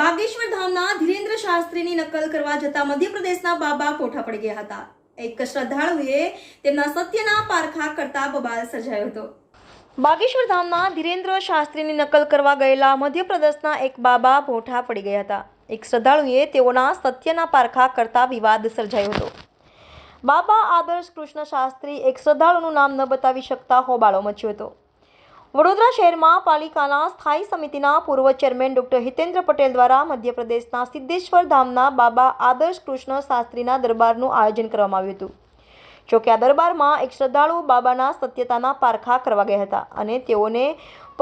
બાગેશ્વર ધામના ધીરેન્દ્ર શાસ્ત્રીની નકલ કરવા જતા મધ્યપ્રદેશના બાબા કોઠા પડી ગયા હતા. એક શ્રદ્ધાળુએ તેમના સત્યના પારખા કરતા બબાલ સર્જાયો હતો. બાગેશ્વર ધામના ધીરેન્દ્ર શાસ્ત્રીની નકલ કરવા ગયેલા મધ્યપ્રદેશના એક બાબા ભોઠા પડી ગયા હતા. એક શ્રદ્ધાળુએ તેઓના સત્યના પારખા કરતા વિવાદ સર્જાયો હતો. બાબા આદર્શ કૃષ્ણ શાસ્ત્રી એક શ્રદ્ધાળુનું નામ ન બતાવી શકતા હોબાળો મચ્યો હતો. વડોદરા શહેરમાં પાલિકાના સ્થાયી સમિતિના પૂર્વ ચેરમેન ડોક્ટર હિતેન્દ્ર પટેલ દ્વારા મધ્યપ્રદેશના સિદ્ધેશ્વર ધામના બાબા આદર્શ કૃષ્ણ શાસ્ત્રીના દરબારનું આયોજન કરવામાં આવ્યું હતું. જોકે આ દરબારમાં એક શ્રદ્ધાળુ બાબાના સત્યતાના પારખા કરવા ગયા હતા અને તેઓને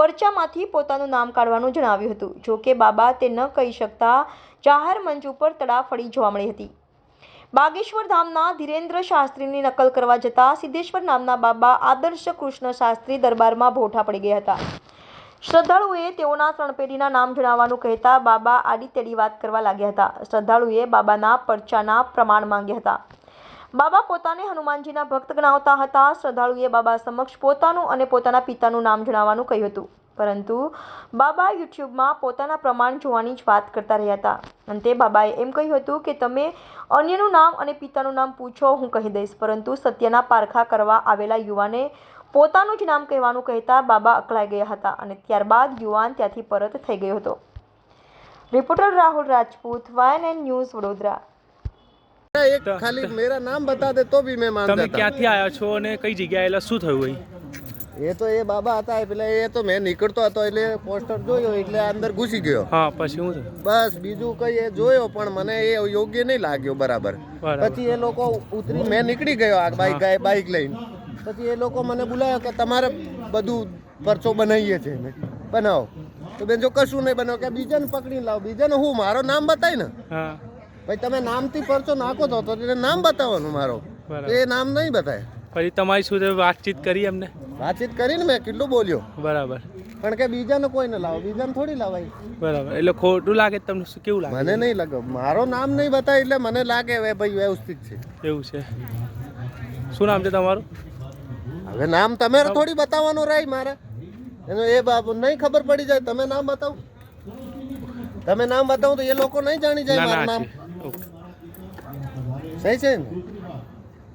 પરચામાંથી પોતાનું નામ કાઢવાનું જણાવ્યું હતું. જોકે બાબા તે ન કહી શકતા જાહેર મંચ ઉપર તડાફડી જોવા મળી હતી. બાગેશ્વર ધામના ધીરેન્દ્ર શાસ્ત્રીની નકલ કરવા જતા સિદ્ધેશ્વર નામના બાબા આદર્શ કૃષ્ણ શાસ્ત્રી દરબારમાં ભોઠા પડી ગયા હતા. શ્રદ્ધાળુએ તેઓના ત્રણ પેઢીના નામ જણાવવાનું કહેતા બાબા આડી તેડી વાત કરવા લાગ્યા હતા. શ્રદ્ધાળુએ બાબાના પરચાના પ્રમાણ માંગ્યા હતા. બાબા પોતાને હનુમાનજીના ભક્ત ગણાવતા હતા. શ્રદ્ધાળુએ બાબા સમક્ષ પોતાનું અને પોતાના પિતાનું નામ જણાવવાનું કહ્યું હતું. પરંતુ બાબા યુટ્યુબમાં પોતાના પ્રમાણ જોવાની જ વાત કરતા રહ્યા હતા. અંતે બાબાએ એમ કહ્યું હતું કે તમે અન્યનું નામ અને પિતાનું નામ પૂછો હું કહી દઈશ. પરંતુ સત્યના પારખા કરવા આવેલા યુવાને પોતાનું જ નામ કહેવાનું કહેતા બાબા અકળાઈ ગયા હતા અને ત્યારબાદ યુવાન ત્યાંથી પરત થઈ ગયો હતો. રિપોર્ટર રાહુલ રાજપૂત વાયન ન્યૂઝ વડોદરા. એક ખાલી મેરા નામ બતા દે તો ભી મેં માન તમે ક્યાંથી આવ્યા છો અને કઈ જગ્યાએ એટલે શું થયું અહીં? એ તો એ બાબા હતા પેલા એ તો મેં નીકળતો હતો એટલે પોસ્ટર જોયો એટલે અંદર ઘૂસી ગયો. હા પછી હું બસ બીજું કઈ એ જોયો પણ મને એ યોગ્ય નહીં લાગ્યો બરાબર. પછી એ લોકો ઉતરી મેં નીકળી ગયો આ બાઈક બાઈક લઈને. પછી એ લોકો મને બોલાયો કે તમારે બધું પરચો બનાવીએ છે મેં બનાવો. તો બેન જો કશું નહીં બનાવો કે બીજાને પકડી લાવો. બીજાને હું મારો નામ બતાય ને. ભાઈ તમે નામથી પરચો નાખો તો એને નામ બતાવવાનું મારો. એ નામ નહીં બતાય. પછી તમારી સુધી વાતચીત કરી એમને? વાતચીત કરીને મેં કેટલું બોલ્યો. બરાબર. પણ કે બીજાને કોઈ ન લાવો બીજાને થોડી લાવાય. બરાબર. એટલે ખોટું લાગે તમને શું કેવું લાગે? મને નહીં લાગે. મારો નામ નહીં બતાય એટલે મને લાગે હવે ભાઈ વ્યવસ્થિત છે. એવું છે. શું નામ છે તમારું? હવે નામ તમે થોડી બતાવવાનું રહી મારે. એનો એ બાબુ નહીં ખબર પડી જાય તમે નામ બતાવો. તમે નામ બતાવો તો એ લોકો નહીં જાણી જાય મારું નામ. સહી છે ને?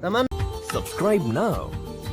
તમારું subscribe now